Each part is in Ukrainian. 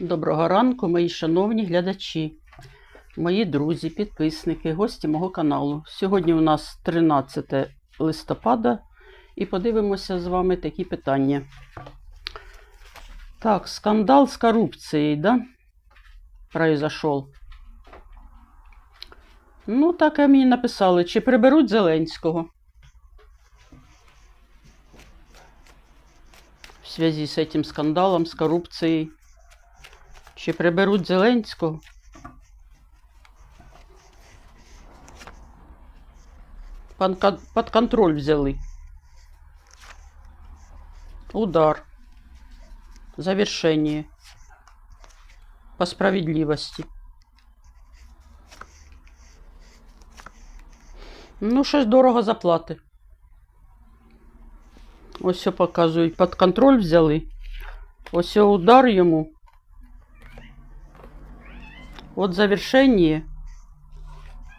Доброго ранку, мої шановні глядачі, мої друзі, підписники, гості мого каналу. Сьогодні у нас 13 листопада і подивимося з вами такі питання. Так, скандал з корупцією, да? Произошел. Ну, так і мені написали, чи приберуть Зеленського. В связи з цим скандалом, з корупцією. Чи приберуть Зеленського? Под контроль взяли. Удар. Завершение. По справедливости. Ну, щось дорого заплати. Ось все показують. Під контроль взяли. Ось удар йому. Вот завершение.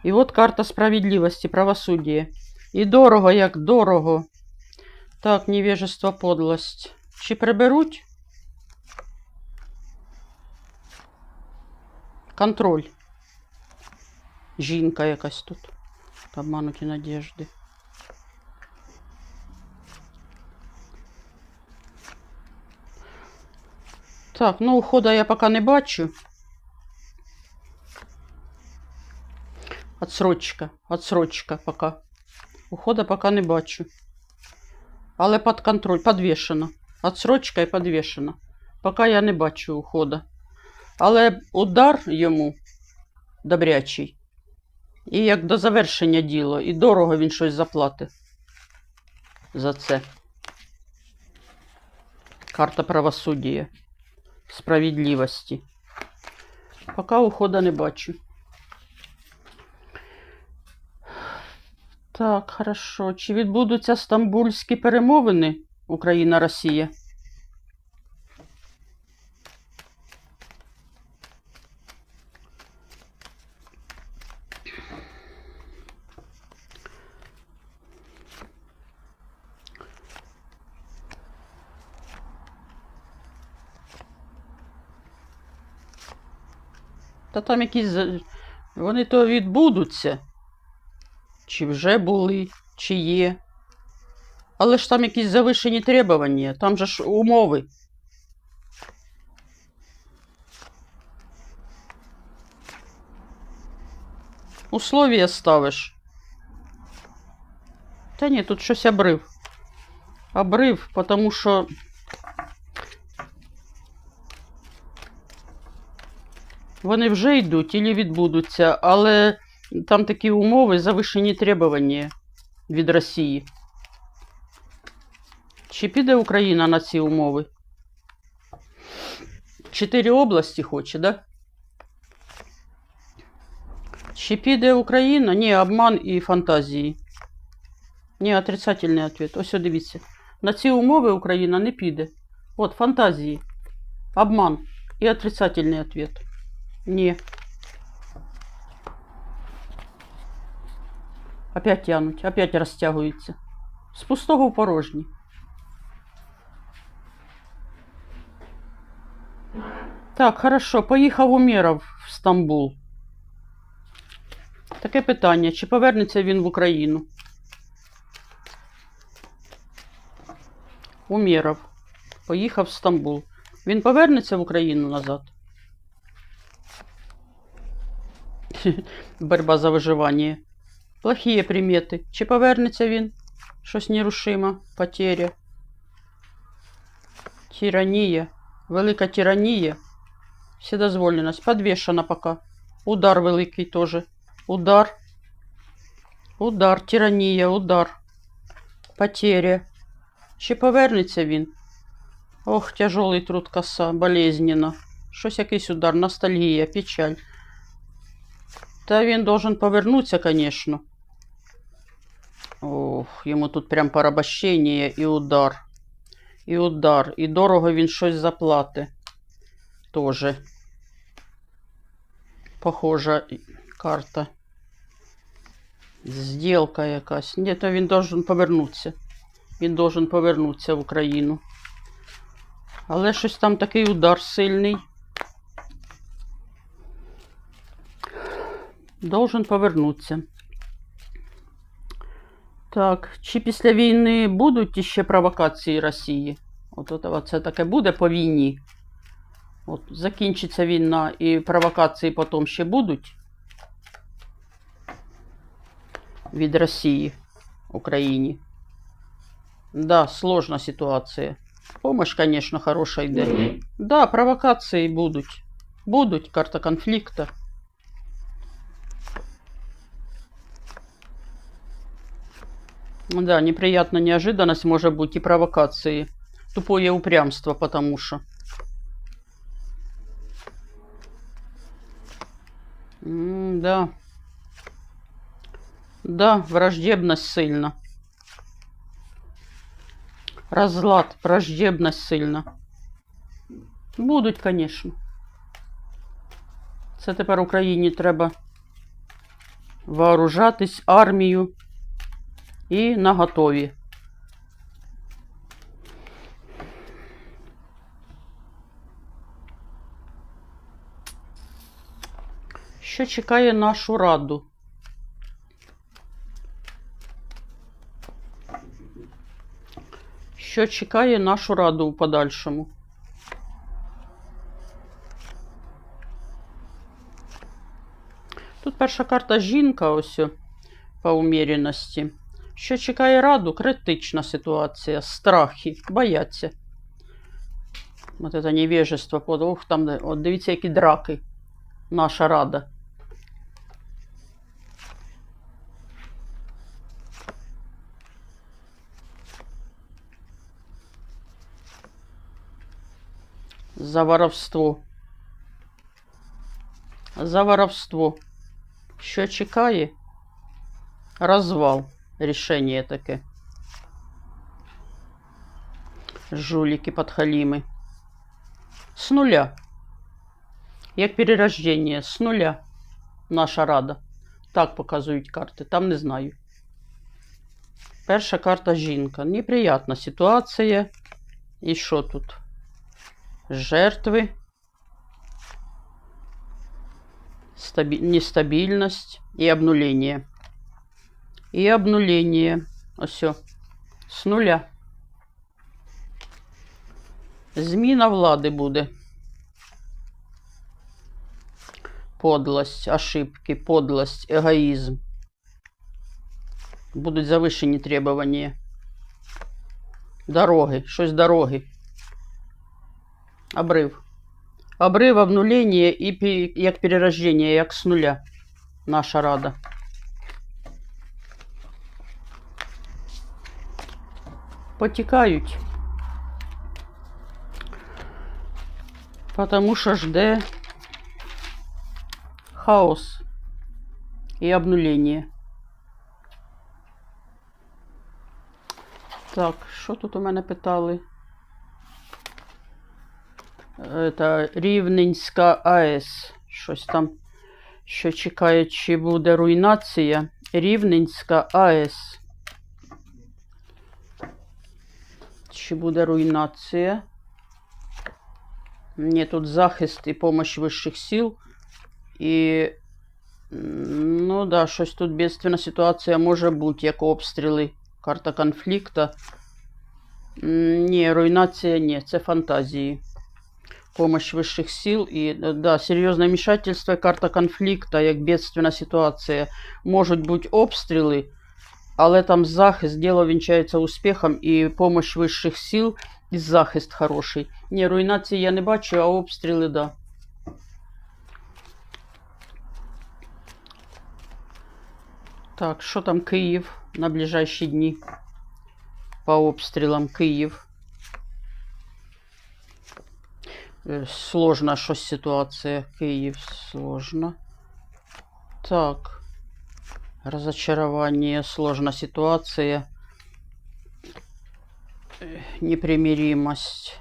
І от карта справедливості, правосуддя. І дорого, як дорого. Так, невежество, подлость. Чи приберуть? Контроль. Жінка якась тут. Обмануті надежди. Так, ну ухода я поки не бачу. Отсрочка, отсрочка пока. Ухода пока не бачу. Але під контроль, підвішено. Отсрочка і підвішено. Поки я не бачу ухода. Але удар йому добрячий. І як до завершення діло, і дорого він щось заплатить за це. Карта правосуддя, справедливості. Поки ухода не бачу. Так, хорошо. Чи відбудуться стамбульські перемовини Україна-Росія? Та там якісь. Вони то відбудуться. Чи вже були, чи є. Але ж там якісь завишені требування, там же ж умови. Условия ставиш. Та ні, тут щось обрив. Обрив, тому що. Вони вже йдуть і відбудуться, але там такі умови, завишені требування від Росії. Чи піде Україна на ці умови? Чотири області хоче, да? Чи піде Україна? Ні, обман і фантазії. Ні, отрицательний ответ. Ось дивіться. На ці умови Україна не піде. От, фантазії. Обман і отрицательний ответ. Ні. Опять тянуть, опять розтягуються. З пустого в порожнє. Так, хорошо, поїхав Умєров в Стамбул. Таке питання: чи повернеться він в Україну? Умєров. Поїхав в Стамбул. Він повернеться в Україну назад? Борьба за виживання. Плохие примети. Чи повернеться він? Щось нерушимо. Потеря. Тиранія. Велика тиранія. Вседозволеність. Подвішена пока. Удар великий теж. Удар. Удар. Тиранія. Удар. Потеря. Чи повернеться він? Ох, тяжелий труд коса. Болезненно. Щось якийсь удар. Ностальгія. Печаль. Та він должен повернутися, конечно. Ох, йому тут прям порабощення і удар. І удар. І дорого він щось заплати. Тоже. Похожа карта. Зділка якась. Ні, то він должен повернутися. Він должен повернутися в Україну. Але щось там такий удар сильний. Должен повернутися. Так, чи після війни будуть іще провокації Росії? От, от це таке буде по війні. От закінчиться війна і провокації потім ще будуть від Росії Україні. Да, сложна ситуація. Помощь, конечно, хороша йде. Да, провокації будуть. Будуть карта конфлікта. Да, неприятная неожиданность может быть и провокации. Тупое упрямство, потому что. М, да. Да, враждебность сильно. Разлад, враждебность сильно. Будуть, конечно. Це тепер Україні треба вооружатись армію І наготові. Що чекає нашу раду? Що чекає нашу раду у подальшому? Тут перша карта жінка, ось по уміряності. Що чекає раду? Критична ситуація, страхи, бояться. От це невежество, подох там, от дивіться, які драки. Наша рада. За воровство. За воровство. Що чекає? Розвал. Рішення таке. Жулики подхаліми. С нуля. Як перерождення. З нуля. Наша рада. Так показують карти. Там не знаю. Перша карта жінка. Неприятна ситуація. І що тут? Жертви. Стаби... Нестабильность и обнуление. И обнуление. Все. С нуля. Зміна влади буде. Подлость, ошибки, подлость, эгоизм. Будуть завищені требування. Дороги, щось дороги. Обрив, обнулення і пі- як перерождення, як з нуля. Наша рада. Потікають. Потому що жде хаос і обнулення. Так, що тут у мене питали? Це Рівненська АЕС. Щось там, що чекає, чи буде руйнація. Рівненська АЕС. Чи буде руйнація? Ні, тут захист і помощь вищих сил. І. Ну да, щось тут бедственна ситуація може бути, як обстріли. Карта конфлікта. Ні, руйнація ні, це фантазії. Помощь высших сил э, да, серьезное вмешательство, карта конфликта, як бедственна ситуація. Можуть бути обстріли, але там захист, діло вінчається успіхом і помощь вищих сил, і захист хороший. Ні, руйнації я не бачу, а обстріли, да. Так, що там Київ на ближайші дні? По обстрілам Київ. Е, Сложна щось ситуація. Київ сложно. Так. Разочарование, сложна ситуация. Непримиримость,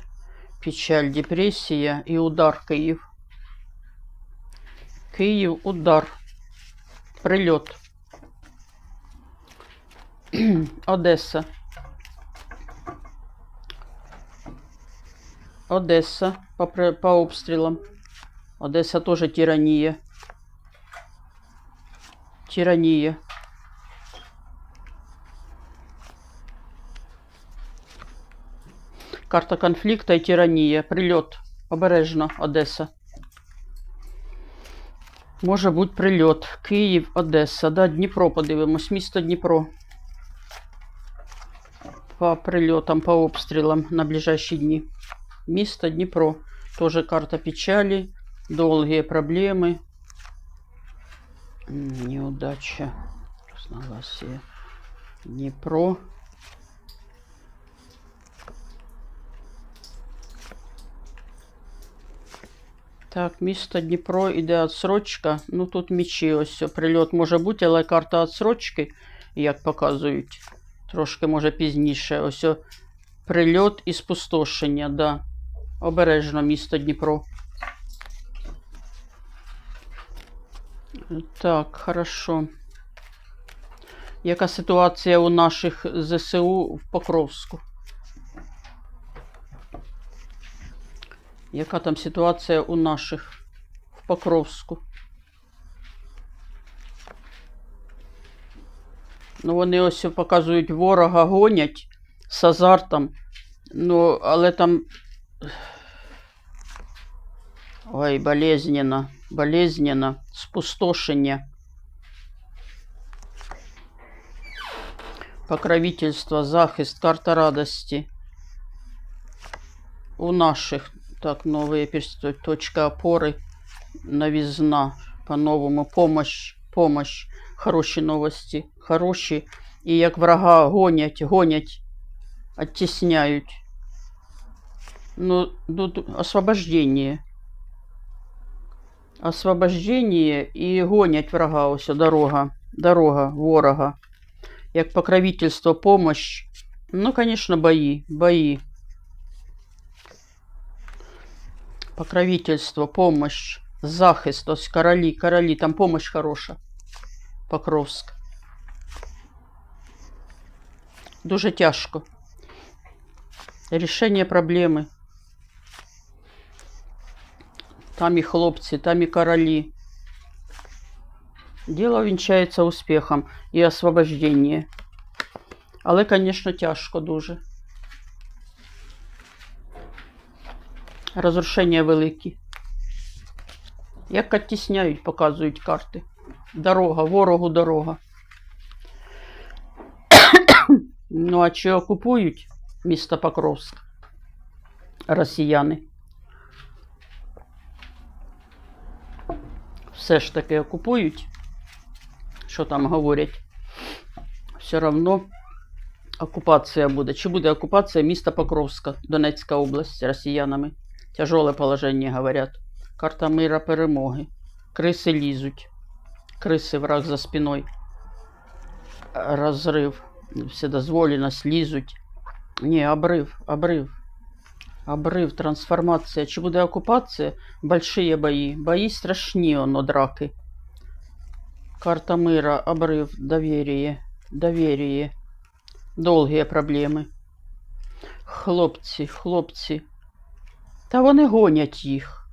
печаль, депрессия и удар Киев. Киев, удар. Прильот. Одеса. Одесса по, по обстрілам. Одеса теж тиранія. Тиранія. Карта конфлікта і тиранія. Прильот. Обережно, Одеса. Може бути прильот. Київ, Одеса. Да, Дніпро подивимось. Місто Дніпро. По прильотам, по обстрілам на ближайші дні. Місто Дніпро. Тоже карта печали. Долгие проблемы. Неудача. Разногласия. Дніпро. Так, місто Дніпро іде відсрочка. Ну тут мічі ось. о, Прильот може бути, але карта відсрочки, як показують, трошки може пізніше. Ось о, прильот і спустошення, да. Обережно місто Дніпро. Так, хорошо. Яка ситуація у наших ЗСУ в Покровську? Яка там ситуація у наших в Покровську? Ну, вони ось показують ворога гонять з азартом. Ну, але там. Ой, болезненно, болезненно, спустошення. Покровительство, захист, карта радости. У наших, так, новые перс- точка опоры, новизна, по-новому, помощь, помощь, хороші новості, хороші. І як врага гонять, гонять, оттесняють. Ну, ну тут освобождение. Освобождение і гонять врага, ось дорога, дорога ворога. Як покровительство, помощь. Ну, конечно, бои, бои. Покровительство, помощь, захист, ось королі, королі, там помощь хороша. Покровськ. Дуже тяжко. Рішення проблеми. Там і хлопці, там і королі. Діло вінчається успіхом і освобождення. Але, звісно, тяжко дуже. Розрушення великі. Як оттісняють, показують карти. Дорога, ворогу дорога. ну, а чи окупують місто Покровськ? Росіяни. Все ж таки окупують. Що там говорять? Все равно окупація буде. Чи буде окупація міста Покровська, Донецька область росіянами? Тяжеле положення, говорять. Карта мира перемоги. Криси лізуть. Криси враг за спиною. Розрив. Вседозволеність лізуть. Ні, обрив, обрив. Обрив, трансформація. Чи буде окупація? Большие бої. Бої страшні, оно драки. Карта мира, обрив, доверие, доверие. Довгі проблеми. Хлопці, хлопці. Та вони гонять їх.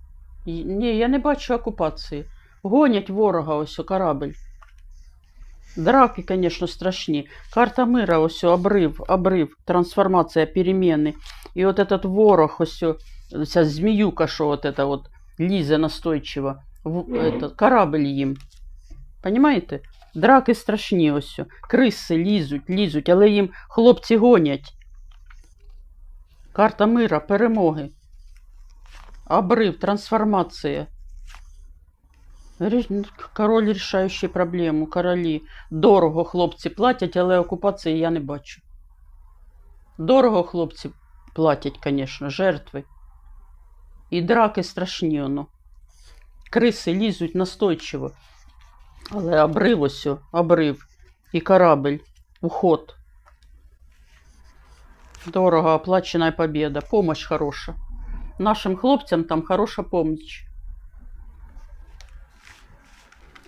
Ні, я не бачу окупації. Гонять ворога ось о, корабль. Драки, звісно, страшні. Карта мира, ось о, обрив, обрив, трансформація, переміни. І от этот ворог, ось о, ця зміюка, що от это от лізе настойчиво. В, этот, корабль їм. Понимаєте? Драки страшні ось. о. Криси лізуть, лізуть, але їм хлопці гонять. Карта мира, перемоги. Обрив, трансформація. Король рішаючий проблему, королі. Дорого хлопці платять, але окупації я не бачу. Дорого хлопці платять, звісно, жертви. І драки страшні воно. Криси лізуть настойчиво. Але обрив ось, обрив. І корабль. Уход. Дорого оплачена победа. Помощь хороша. Нашим хлопцям там хороша помощь.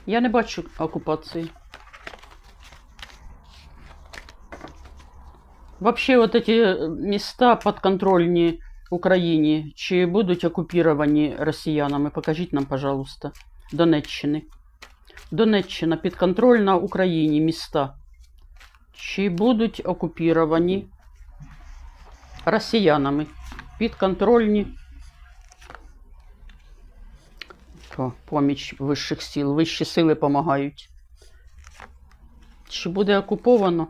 Я не бачу окупації. Вообще вот эти места подконтрольні Україні, чи будуть окуповані росіянами? Покажіть нам, пожалуйста, Донеччини. Донеччина підконтрольна Україні міста. Чи будуть окупіровані росіянами? Підконтрольні О, поміч вищих сил. Вищі сили допомагають. Чи буде окуповано?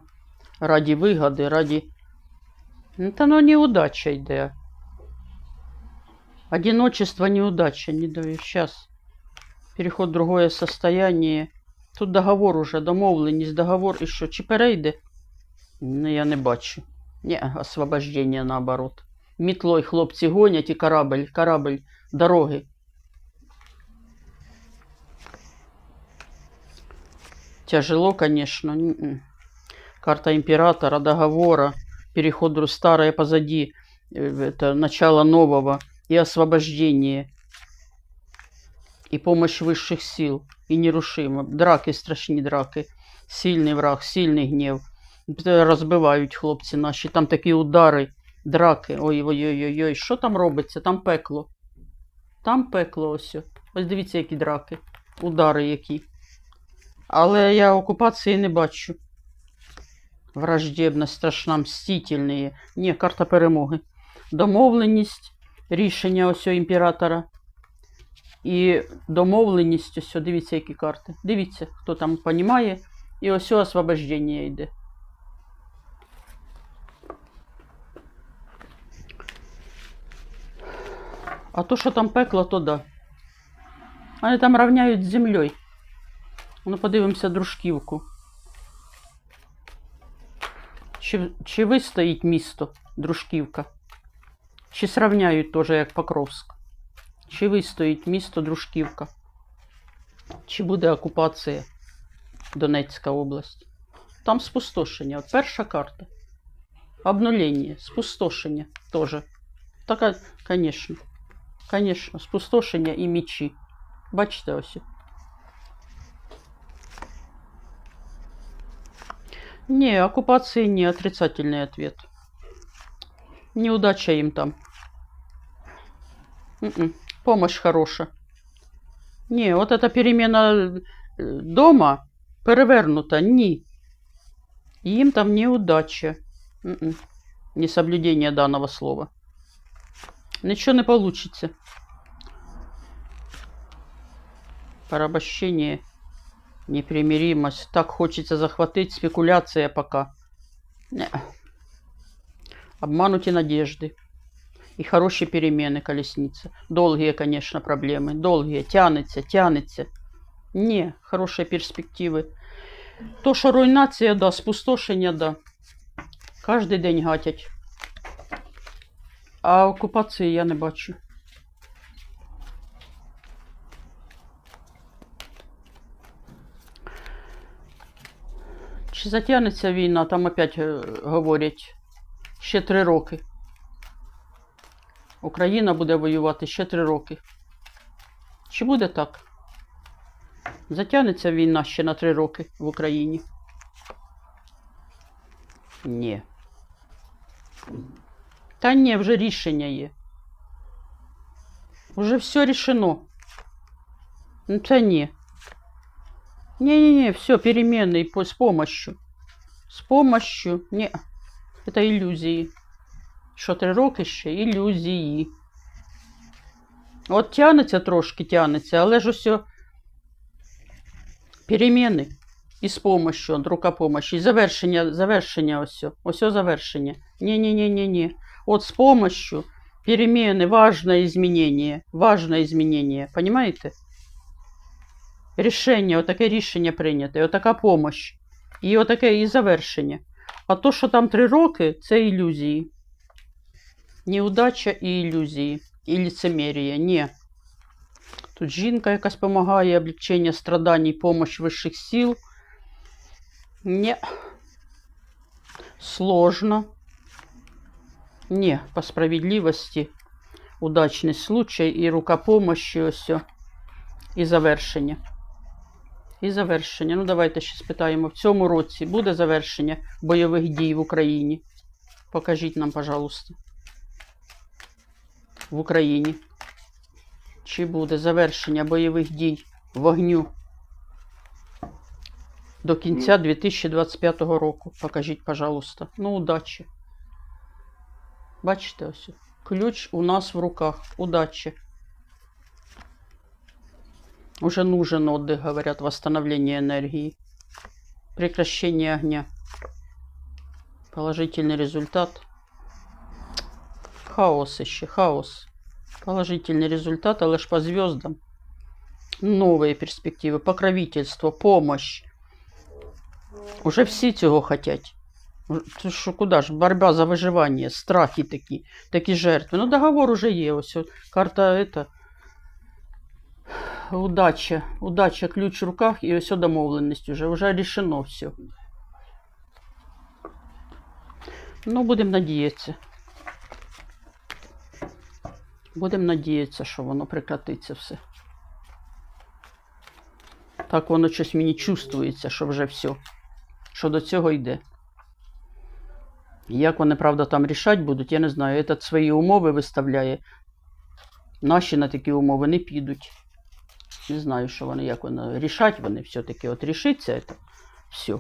Раді вигоди, раді. Ну, та ну неудача йде. Одиночество, неудача. Не даю. Сейчас. Переход в другое состояние. Тут договор уже, домовленість, договор і що? Чи перейде? Ну, я не бачу. Ні, освобождення наоборот. Мітлой хлопці гонять і корабль, корабль, дороги. Тяжело, конечно. м-м. Карта императора, договора, переход в старое позади, э, это начало нового и освобождение, и помощь высших сил, и нерушимо. Драки, страшні драки, сильний враг, сильний гнів. Це Розбивають хлопці наші, там такі удари, драки. Ой-ой-ой-ой, що там робиться? Там пекло. Там пекло ось. Ось дивіться, які драки, удари які. Але я окупації не бачу. Враждебність, страшна, мстительні. Ні, карта перемоги. Домовленість, рішення ось імператора. І домовленість, ось, дивіться, які карти. Дивіться, хто там понімає. І ось освобождення йде. А то, що там пекло, то да. Вони там рівняють з землею. Ну, подивимося дружківку. Чи, чи вистоїть місто Дружківка? Чи сравняють теж як Покровськ? Чи вистоїть місто Дружківка? Чи буде окупація Донецька область? Там спустошення. От перша карта. Обнулення, спустошення теж. Так, звісно. Звісно, спустошення і мечі. Бачите ось. Не, оккупации не отрицательный ответ. Неудача им там. М-м, Помощь хорошая. Не, вот эта перемена э, дома перевернута. Ні. Им там неудача. М-м, Несоблюдение данного слова. Ничего не получится. Порабощение. Непримиримость. Так хочется захватить. Спекуляция пока. Не. Обманутые надежды. И хорошие перемены колесницы. Долгие, конечно, проблемы. Долгие. Тянется, тянется. Не, хорошие перспективи. То, що руйнація, да, спустошення, да. Кожний день гатять. А окупації я не бачу. Чи затягнеться війна, там опять е, говорять ще три роки. Україна буде воювати ще три роки. Чи буде так? Затягнеться війна ще на три роки в Україні? Ні. Та ні, вже рішення є. Уже все рішено. Ну, це ні. Не-не-не, все, перемены по, с помощью. С помощью. Не, это иллюзии. Що три роки ще? Ілюзії. От тянеться трошки, тянеться, але ж усе переміни. І з помощью, от рукопомощі. І завершення, завершення ось. Ось завершення. Ні-ні-ні-ні-ні. От з помощью перемены, важное изменение. Важное изменение. Понимаете? Рішення, отаке рішення прийняте, отака помощь. І отаке і завершення. А то, що там три роки, це ілюзії. Неудача і ілюзії. І лицемір'я. Ні. Тут жінка якась допомагає, облегчення страданий, помощь вищих сил. Ні. Сложно. Ні, по справедливості. Удачний случай і рукопомощі ось. І завершення. І завершення. Ну, давайте ще спитаємо. В цьому році буде завершення бойових дій в Україні? Покажіть нам, пожалуйста. В Україні. Чи буде завершення бойових дій вогню До кінця 2025 року. Покажіть, пожалуйста. Ну, удачі. Бачите ось. Ключ у нас в руках. Удачи. Уже нужен отдых, говорят, восстановление энергии. Прекращение огня. Положительный результат. Хаос еще, хаос. Положительный результат, але ж по звездам. Новые перспективы, покровительство, помощь. Уже всі цього хотять. Це що куди ж? Борьба за виживання, страхи такі, такі жертви. Ну, договор уже є. Ось от карта это. Удача. Удача, ключ в руках і ось домовленість уже. Уже рішено все. Ну, будемо надіятися. Будемо надіятися, що воно прекратиться все. Так воно щось мені чувствується, що вже все. Що до цього йде. Як вони, правда, там рішать будуть, я не знаю. Этот свої умови виставляє. Наші на такі умови не підуть. Не знаю, що вони, як вони рішать вони все-таки. От рішиться це все.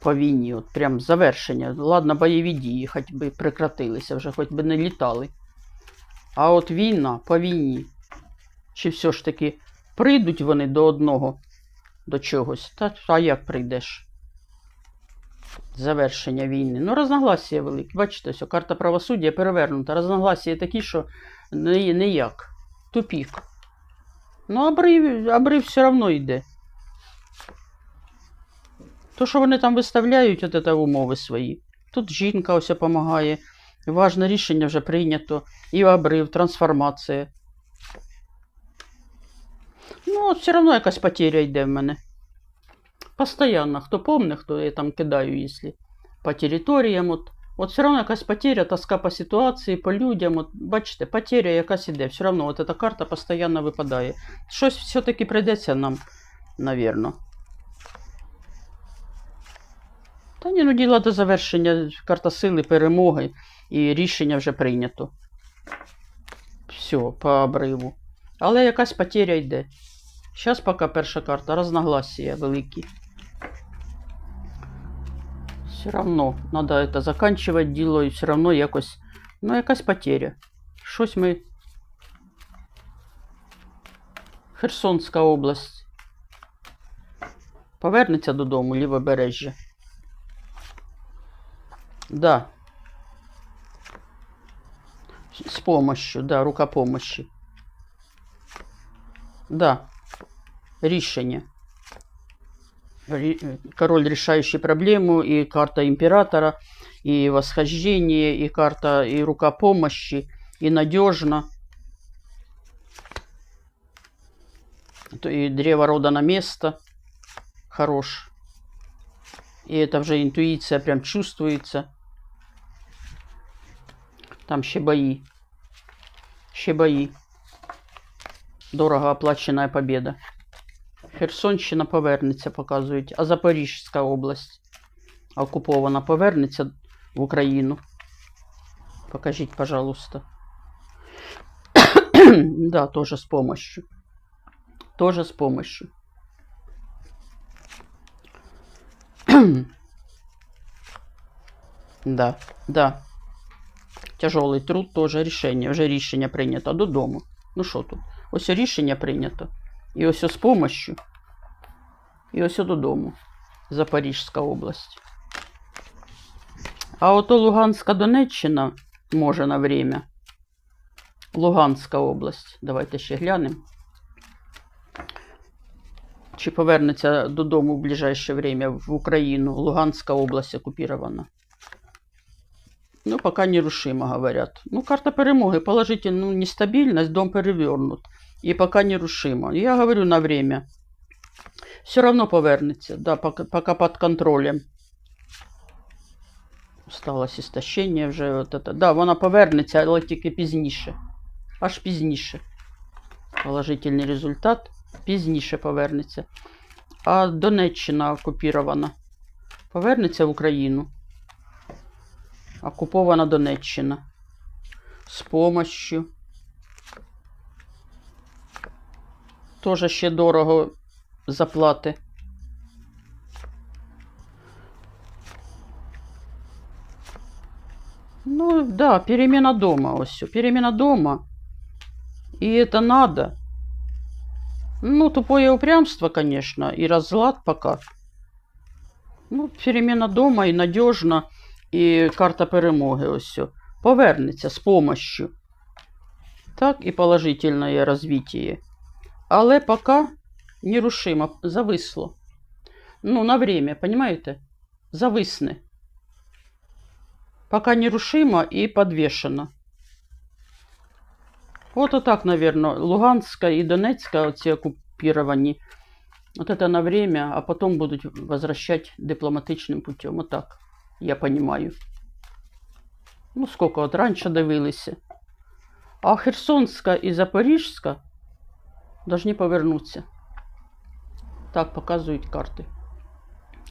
По війні, от прям завершення. Ладно, бойові дії, хоч би прекратилися, вже хоч би не літали. А от війна по війні. Чи все ж таки прийдуть вони до одного, до чогось? Та а як прийдеш? Завершення війни. Ну, розногласія великі. Бачите, ось карта правосуддя перевернута. Розногласія такі, що ніяк. Тупік. Ну, обрив, обрив все одно йде. То, що вони там виставляють, от це умови свої. Тут жінка ось допомагає. Важне рішення вже прийнято. І обрив, трансформація. Ну, все одно якась потеря йде в мене. Постоянно. Хто помне, хто я там кидаю, якщо по територіям. От, от все одно якась потеря, тоска по ситуації, по людям. От, бачите, потеря якась іде. Все одно от ця карта постійно випадає. Щось все-таки прийдеться нам, навірно. Та ні, ну діло до завершення карта сили, перемоги і рішення вже прийнято. Все, по обриву. Але якась потеря йде. Зараз поки перша карта разногласия великі. Все равно надо это заканчивать діло і все равно якось. Ну, якась потеря. Щось ми. Херсонська область. Повернеться додому, лівобережжя. Да. С помощью, да, рукопомощи. Да. Рішення. Король, решающий проблему, и карта императора, и восхождение, и карта, и рука помощи, и надежно. И древо рода на место. Хорош. И это уже интуиция прям чувствуется. Там ще бои. Ще бои. Дорого оплачена победа. Херсонщина повернеться, показують. А Запорізька область окупована повернеться в Україну. Покажіть, пожалуйста. да, тоже с помощью. Тоже с помощью. да, да. Тяжелий труд теж рішення. Вже рішення прийнято додому. Ну що тут? Ось рішення прийнято. І ось з помощью. І ось додому. Запорізька область. А ото Луганська Донеччина може на время. Луганська область. Давайте ще глянемо. Чи повернеться додому в ближайшее время в Україну? Луганська область оккупирована. Ну, пока нерушимо, говорят. Ну, карта перемоги. Положите, ну, нестабильность, дом перевернут. И пока нерушимо. Я говорю на время. Все равно повернется. Да, пока, пока под контролем. Сталося істощення вже. От это. Да, вона повернеться, але тільки пізніше. Аж пізніше. Положительний результат. Пізніше повернеться. А Донеччина окупірована. Повернеться в Україну. Окупована Донеччина. З помощью. Тоже ще дорого заплати. Ну, да, перемена дома ось. Перемена дома. И это надо. Ну, тупое упрямство, конечно, и разлад пока. Ну, перемена дома и надежно, и карта перемоги ось. Повернется с помощью. Так и положительное развитие. Але поки нерушимо, зависло. Ну, на время, понимаете? Зависне. Пока нерушимо и подвешено. Вот так, наверное, Луганска и Донецка, эти оккупированные. Вот это на время, а потом будут возвращать дипломатичним путем. Вот так, я понимаю. Ну, сколько от раніше дивилися. А Херсонська і Запоріжська повинні повернутися. Так показують карти.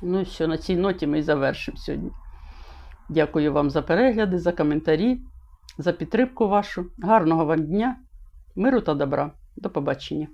Ну і все, на цій ноті ми і завершимо сьогодні. Дякую вам за перегляди, за коментарі, за підтримку вашу. Гарного вам дня, миру та добра. До побачення.